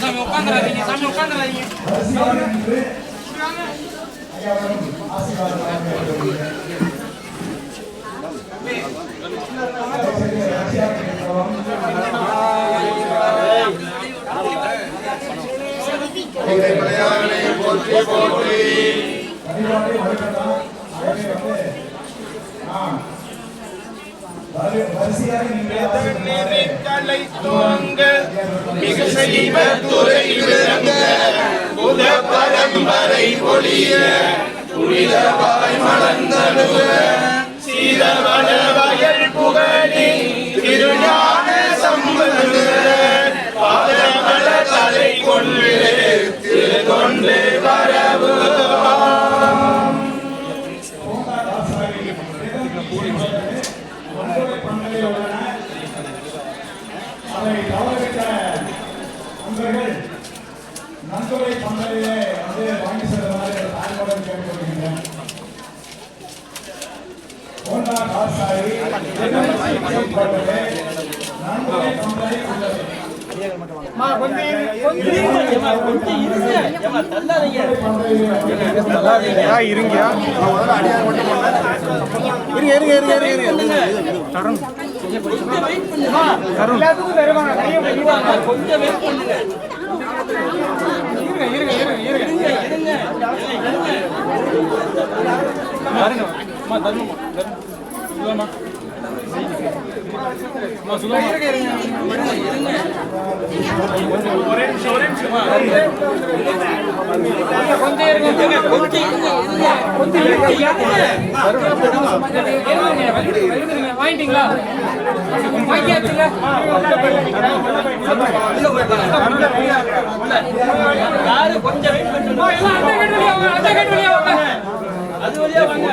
சாமி உட்காந்துறாதீங்க சாமி உட்காந்துறாதீங்க தலை துவங்க மிக செழிவ துறை விளங்க புத பரம்பரை ஒளிய புனிதவாய் மலர்ந்தழுவ சீரவள வயல் புகழி திருஞான சம்பந்த பாதமல தலை கொண்டு திருகொண்டு வரவு அதை தவறவிட்ட நண்பர்கள் நன்கொடை பந்தலிலே வந்து வாங்கி செல்லுமாறு தாய்மொழி கேட்டுக்கொள்கின்றேன். ஹோண்டா கார் சாரி நன்கொடை பந்தலை உள்ளது கொஞ்சம் வெயிட் பண்ணுங்க கொஞ்சம் இருங்க கொஞ்சம் இருங்க கொஞ்சம் இருங்க. வாங்கிட்டீங்களா? வாங்கியாச்சுங்க. யாரு கொஞ்சம் அது வழியா வாங்க.